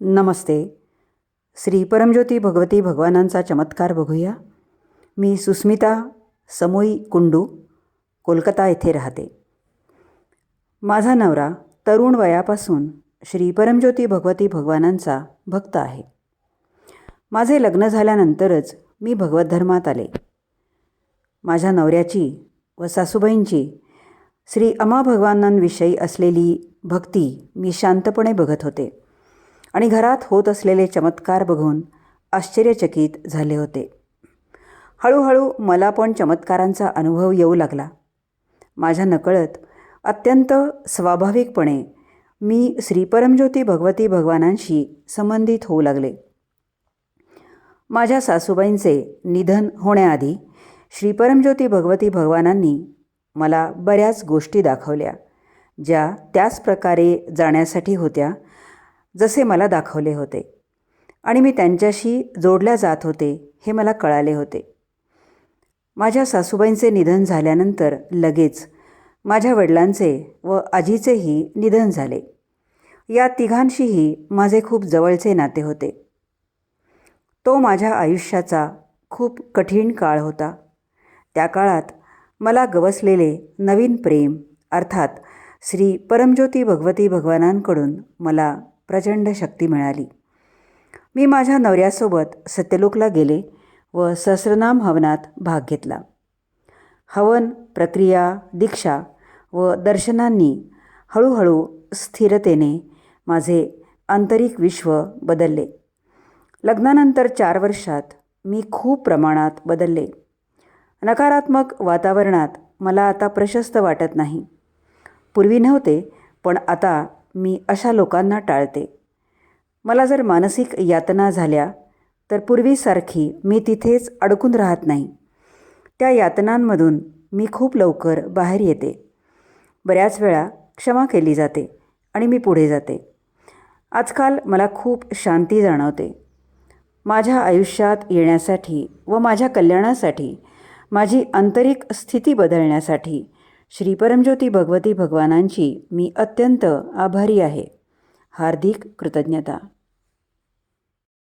नमस्ते. श्री परमज्योती भगवती भगवानांचा चमत्कार बघूया. मी सुस्मिता समोई कुंडू कोलकाता येथे राहते. माझा नवरा तरुण वयापासून श्री परमज्योती भगवती भगवानांचा भक्त आहे. माझे लग्न झाल्यानंतरच मी भगवत धर्मात आले. माझ्या नवऱ्याची व सासूबाईंची श्री अमा भगवानांविषयी असलेली भक्ती मी शांतपणे बघत होते. आणि घरात होत असलेले चमत्कार बघून आश्चर्यचकित झाले होते. हळूहळू मला पण चमत्कारांचा अनुभव येऊ लागला. माझ्या नकळत अत्यंत स्वाभाविकपणे मी श्रीपरमज्योती भगवती भगवानांशी संबंधित होऊ लागले. माझ्या सासूबाईंचे निधन होण्याआधी श्रीपरमज्योती भगवती भगवानांनी मला बऱ्याच गोष्टी दाखवल्या ज्या त्याच प्रकारे जाण्यासाठी होत्या जसे मला दाखवले होते. आणि मी त्यांच्याशी जोडल्या जात होते हे मला कळाले होते. माझ्या सासूबाईंचे निधन झाल्यानंतर लगेच माझ्या वडिलांचे व आजीचेही निधन झाले. या तिघांशीही माझे खूप जवळचे नाते होते. तो माझ्या आयुष्याचा खूप कठीण काळ होता. त्या काळात मला गवसलेले नवीन प्रेम अर्थात श्री परमज्योती भगवती भगवानांकडून मला प्रचंड शक्ती मिळाली. मी माझ्या नवऱ्यासोबत सत्यलोकला गेले व सहस्रनाम हवनात भाग घेतला. हवन प्रक्रिया दीक्षा व दर्शनांनी हळूहळू स्थिरतेने माझे आंतरिक विश्व बदलले. लग्नानंतर चार वर्षात मी खूप प्रमाणात बदलले. नकारात्मक वातावरणात मला आता प्रशस्त वाटत नाही. पूर्वी नव्हते पण आता मी अशा लोकांना टाळते. मला जर मानसिक यातना झाल्या तर पूर्वीसारखी मी तिथेच अडकून राहत नाही. त्या यातनांमधून मी खूप लवकर बाहेर येते. बऱ्याच वेळा क्षमा केली जाते आणि मी पुढे जाते. आजकाल मला खूप शांती जाणवते. माझ्या आयुष्यात येण्यासाठी व माझ्या कल्याणासाठी माझी आंतरिक स्थिती बदलण्यासाठी श्री परमज्योती भगवती भगवानांची मी अत्यंत आभारी आहे. हार्दिक कृतज्ञता.